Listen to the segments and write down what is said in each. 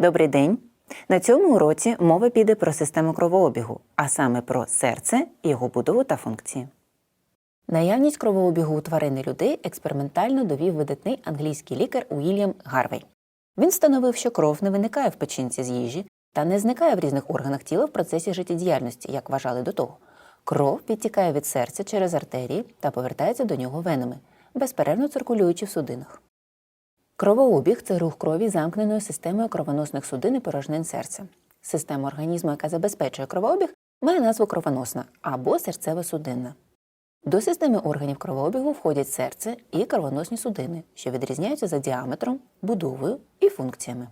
Добрий день! На цьому уроці мова піде про систему кровообігу, а саме про серце, його будову та функції. Наявність кровообігу у тварин і людей експериментально довів видатний англійський лікар Уільям Гарвей. Він встановив, що кров не виникає в печінці з їжі та не зникає в різних органах тіла в процесі життєдіяльності, як вважали до того. Кров підтікає від серця через артерії та повертається до нього венами, безперервно циркулюючи в судинах. Кровообіг це рух крові замкненою системою кровоносних судин і порожнин серця. Система організму, яка забезпечує кровообіг, має назву кровоносна або серцево-судинна. До системи органів кровообігу входять серце і кровоносні судини, що відрізняються за діаметром, будовою і функціями.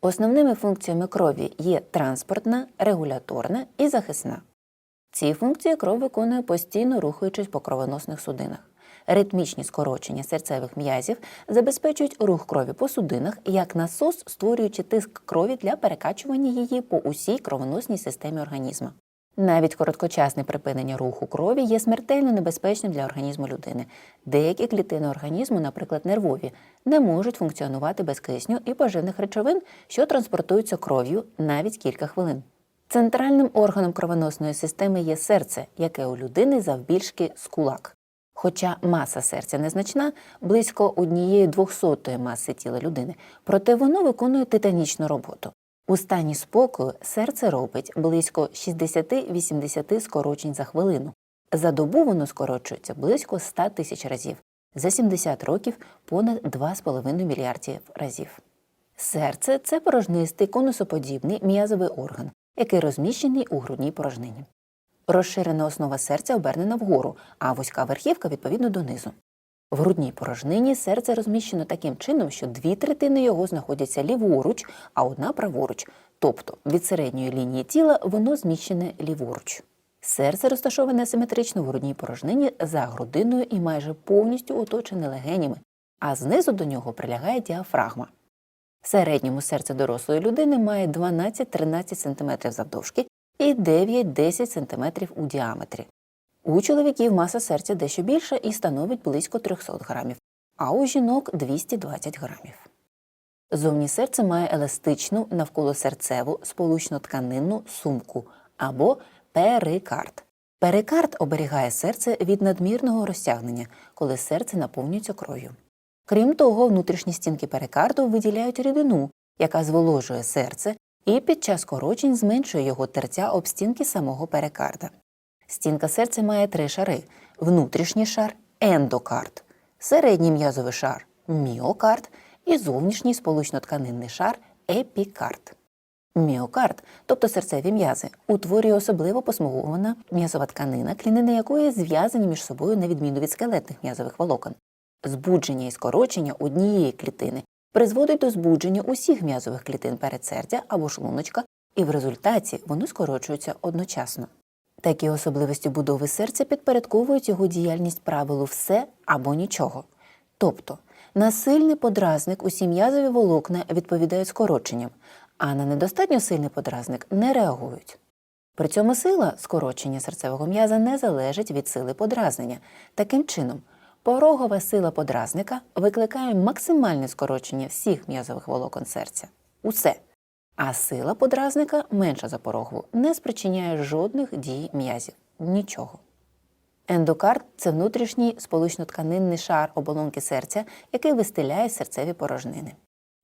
Основними функціями крові є транспортна, регуляторна і захисна. Ці функції кров виконує постійно рухаючись по кровоносних судинах. Ритмічні скорочення серцевих м'язів забезпечують рух крові по судинах як насос, створюючи тиск крові для перекачування її по усій кровоносній системі організму. Навіть короткочасне припинення руху крові є смертельно небезпечним для організму людини. Деякі клітини організму, наприклад, нервові, не можуть функціонувати без кисню і поживних речовин, що транспортуються кров'ю навіть кілька хвилин. Центральним органом кровоносної системи є серце, яке у людини завбільшки з кулак. Хоча маса серця незначна, близько однієї двохсотої маси тіла людини, проте воно виконує титанічну роботу. У стані спокою серце робить близько 60-80 скорочень за хвилину. За добу воно скорочується близько 100 тисяч разів, за 70 років понад 2,5 мільярдів разів. Серце це порожнистий конусоподібний м'язовий орган, який розміщений у грудній порожнині. Розширена основа серця обернена вгору, а вузька верхівка відповідно донизу. В грудній порожнині серце розміщено таким чином, що дві третини його знаходяться ліворуч, а одна праворуч, тобто від середньої лінії тіла воно зміщене ліворуч. Серце розташоване асиметрично в грудній порожнині за грудиною і майже повністю оточене легенями, а знизу до нього прилягає діафрагма. В середньому серце дорослої людини має 12-13 см завдовжки і 9-10 см у діаметрі. У чоловіків маса серця дещо більша і становить близько 300 грамів, а у жінок 220 грамів. Зовні серце має еластичну навколосерцеву сполучно-тканинну сумку або перикард. Перикард оберігає серце від надмірного розтягнення, коли серце наповнюється кров'ю. Крім того, внутрішні стінки перикарду виділяють рідину, яка зволожує серце і під час скорочень зменшує його тертя об стінки самого перикарда. Стінка серця має три шари: внутрішній шар ендокард, середній м'язовий шар міокард і зовнішній сполучно-тканинний шар епікард. Міокард, тобто серцеві м'язи, утворює особливо посмугована м'язова тканина, клінини якої зв'язані між собою на відміну від скелетних м'язових волокон. Збудження і скорочення однієї клітини призводить до збудження усіх м'язових клітин передсердя або шлуночка, і в результаті вони скорочуються одночасно. Такі особливості будови серця підпорядковують його діяльність правилу все або нічого. Тобто на сильний подразник усі м'язові волокна відповідають скороченням, а на недостатньо сильний подразник не реагують. При цьому сила скорочення серцевого м'яза не залежить від сили подразнення. Таким чином, порогова сила подразника викликає максимальне скорочення всіх м'язових волокон серця. Усе. А сила подразника менша за порогову, не спричиняє жодних дій м'язів. Нічого. Ендокард це внутрішній сполучно-тканинний шар оболонки серця, який вистеляє серцеві порожнини.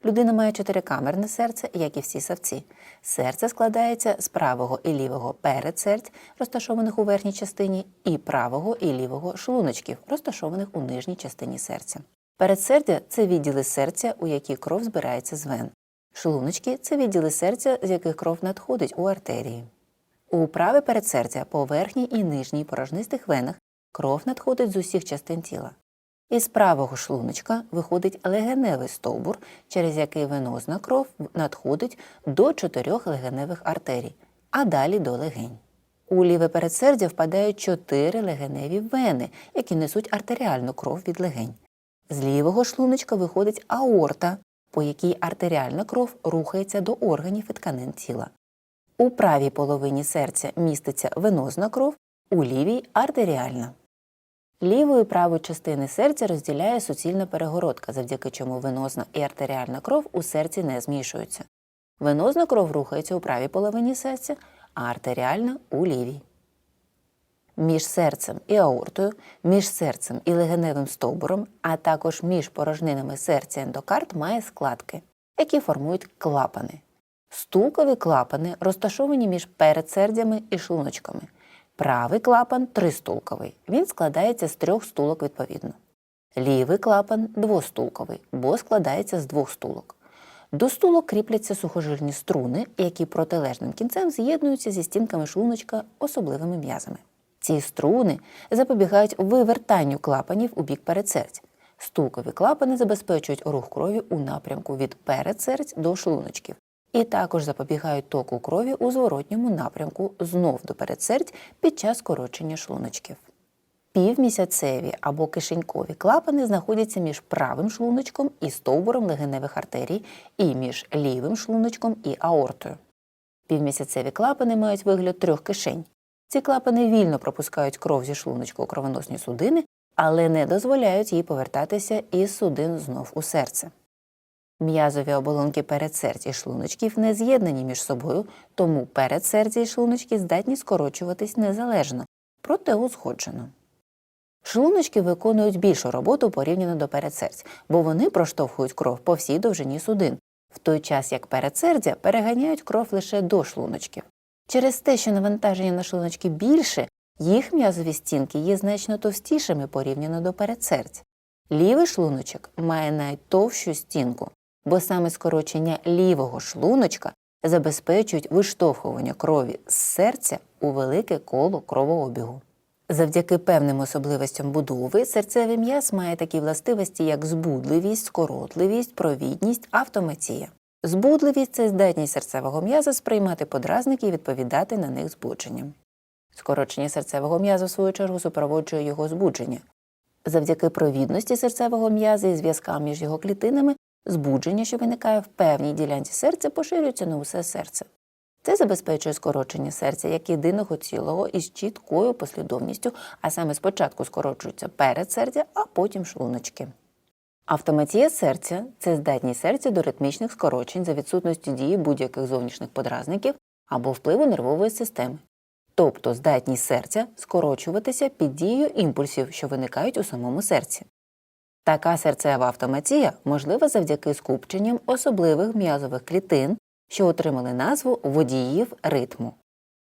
Людина має чотирикамерне серце, як і всі савці. Серце складається з правого і лівого передсердь, розташованих у верхній частині, і правого і лівого шлуночків, розташованих у нижній частині серця. Передсердя це відділи серця, у які кров збирається з вен. Шлуночки це відділи серця, з яких кров надходить у артерії. У праве передсердя по верхній і нижній порожнистих венах кров надходить з усіх частин тіла. Із правого шлуночка виходить легеневий стовбур, через який венозна кров надходить до чотирьох легеневих артерій, а далі до легень. У ліве передсердя впадають чотири легеневі вени, які несуть артеріальну кров від легень. З лівого шлуночка виходить аорта, по якій артеріальна кров рухається до органів і тканин тіла. У правій половині серця міститься венозна кров, у лівій артеріальна. Ліву і праву частини серця розділяє суцільна перегородка, завдяки чому венозна і артеріальна кров у серці не змішуються. Венозна кров рухається у правій половині серця, а артеріальна у лівій. Між серцем і аортою, між серцем і легеневим стовбуром, а також між порожнинами серця ендокард має складки, які формують клапани. Стулкові клапани розташовані між передсердями і шлуночками. Правий клапан тристулковий. Він складається з трьох стулок відповідно. Лівий клапан двостулковий, бо складається з двох стулок. До стулок кріпляться сухожильні струни, які протилежним кінцем з'єднуються зі стінками шлуночка особливими м'язами. Ці струни запобігають вивертанню клапанів у бік передсердь. Стулкові клапани забезпечують рух крові у напрямку від передсердь до шлуночків і також запобігають току крові у зворотньому напрямку знов до передсердь під час скорочення шлуночків. Півмісяцеві або кишенькові клапани знаходяться між правим шлуночком і стовбуром легеневих артерій і між лівим шлуночком і аортою. Півмісяцеві клапани мають вигляд трьох кишень. Ці клапани вільно пропускають кров зі шлуночка у кровоносні судини, але не дозволяють їй повертатися із судин знов у серце. М'язові оболонки передсердь і шлуночків не з'єднані між собою, тому передсердя і шлуночки здатні скорочуватись незалежно, проте узгоджено. Шлуночки виконують більшу роботу порівняно до передсердь, бо вони проштовхують кров по всій довжині судин, в той час як передсердя переганяють кров лише до шлуночків. Через те, що навантаження на шлуночки більше, їх м'язові стінки є значно товстішими порівняно до передсердь. Лівий шлуночок має найтовщу стінку, бо саме скорочення лівого шлуночка забезпечують виштовхування крові з серця у велике коло кровообігу. Завдяки певним особливостям будови серцевий м'яз має такі властивості, як збудливість, скоротливість, провідність, автоматія. Збудливість це здатність серцевого м'яза сприймати подразники і відповідати на них збудженням. Скорочення серцевого м'яза, в свою чергу, супроводжує його збудження. Завдяки провідності серцевого м'яза і зв'язкам між його клітинами збудження, що виникає в певній ділянці серця, поширюється на усе серце. Це забезпечує скорочення серця як єдиного цілого із чіткою послідовністю, а саме спочатку скорочується передсердя, а потім шлуночки. Автоматія серця це здатність серця до ритмічних скорочень за відсутності дії будь-яких зовнішніх подразників або впливу нервової системи, тобто здатність серця скорочуватися під дією імпульсів, що виникають у самому серці. Така серцева автоматія можлива завдяки скупченням особливих м'язових клітин, що отримали назву водіїв ритму.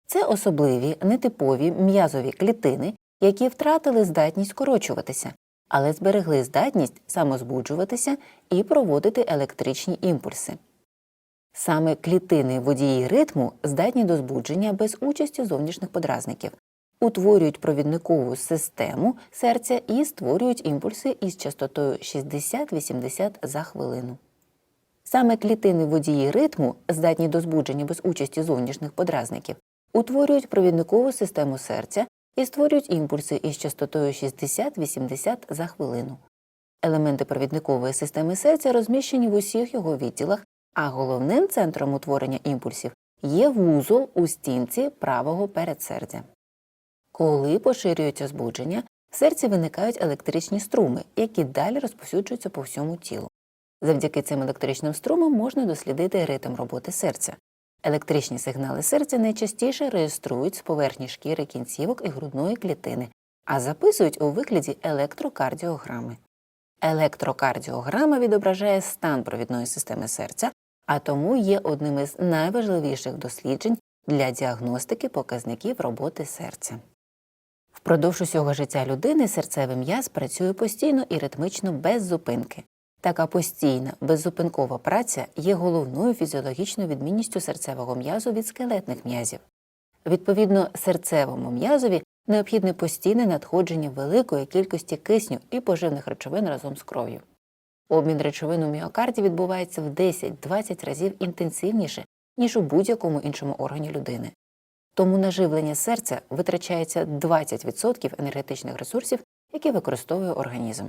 Це особливі нетипові м'язові клітини, які втратили здатність скорочуватися, але зберегли здатність самозбуджуватися і проводити електричні імпульси. Саме клітини водії ритму здатні до збудження без участі зовнішніх подразників, утворюють провідникову систему серця і створюють імпульси із частотою 60-80 за хвилину. Саме клітини водії ритму, здатні до збудження без участі зовнішніх подразників, утворюють провідникову систему серця і створюють імпульси із частотою 60-80 за хвилину. Елементи провідникової системи серця розміщені в усіх його відділах, а головним центром утворення імпульсів є вузол у стінці правого передсердя. Коли поширюється збудження, в серці виникають електричні струми, які далі розповсюджуються по всьому тілу. Завдяки цим електричним струмам можна дослідити ритм роботи серця. Електричні сигнали серця найчастіше реєструють з поверхні шкіри кінцівок і грудної клітини, а записують у вигляді електрокардіограми. Електрокардіограма відображає стан провідної системи серця, а тому є одним із найважливіших досліджень для діагностики показників роботи серця. Впродовж усього життя людини серцевий м'яз працює постійно і ритмично без зупинки. Така постійна, беззупинкова праця є головною фізіологічною відмінністю серцевого м'язу від скелетних м'язів. Відповідно, серцевому м'язові необхідне постійне надходження великої кількості кисню і поживних речовин разом з кров'ю. Обмін речовин у міокарді відбувається в 10-20 разів інтенсивніше, ніж у будь-якому іншому органі людини. Тому на живлення серця витрачається 20% енергетичних ресурсів, які використовує організм.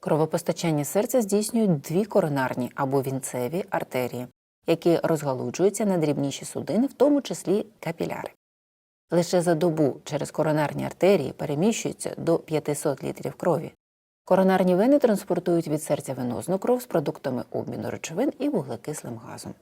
Кровопостачання серця здійснюють дві коронарні або вінцеві артерії, які розгалуджуються на дрібніші судини, в тому числі капіляри. Лише за добу через коронарні артерії переміщується до 500 літрів крові. Коронарні вени транспортують від серця венозну кров з продуктами обміну речовин і вуглекислим газом.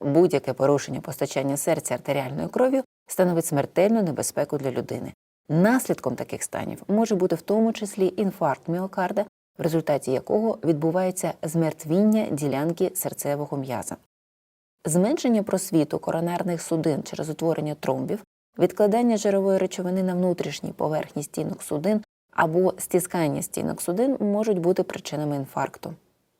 Будь-яке порушення постачання серця артеріальною кров'ю становить смертельну небезпеку для людини. Наслідком таких станів може бути в тому числі інфаркт міокарда, в результаті якого відбувається змертвіння ділянки серцевого м'яза. Зменшення просвіту коронарних судин через утворення тромбів, відкладання жирової речовини на внутрішній поверхні стінок судин або стискання стінок судин можуть бути причинами інфаркту.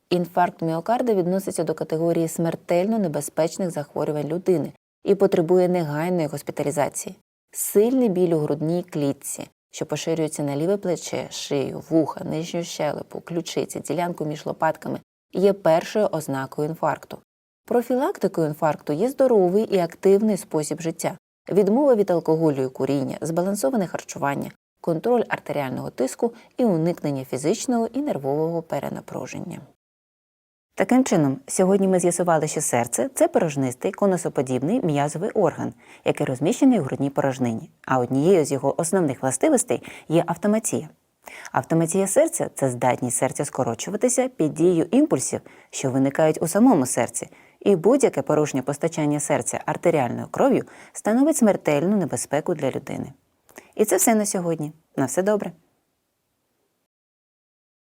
Інфаркт міокарда відноситься до категорії смертельно небезпечних захворювань людини і потребує негайної госпіталізації. Сильний біль у грудній клітці, що поширюється на ліве плече, шию, вуха, нижню щелепу, ключиці, ділянку між лопатками, є першою ознакою інфаркту. Профілактикою інфаркту є здоровий і активний спосіб життя, відмова від алкоголю і куріння, збалансоване харчування, контроль артеріального тиску і уникнення фізичного і нервового перенапруження. Таким чином, сьогодні ми з'ясували, що серце це порожнистий конусоподібний м'язовий орган, який розміщений у грудній порожнині. А однією з його основних властивостей є автоматія. Автоматія серця це здатність серця скорочуватися під дією імпульсів, що виникають у самому серці, і будь-яке порушення постачання серця артеріальною кров'ю становить смертельну небезпеку для людини. І це все на сьогодні. На все добре.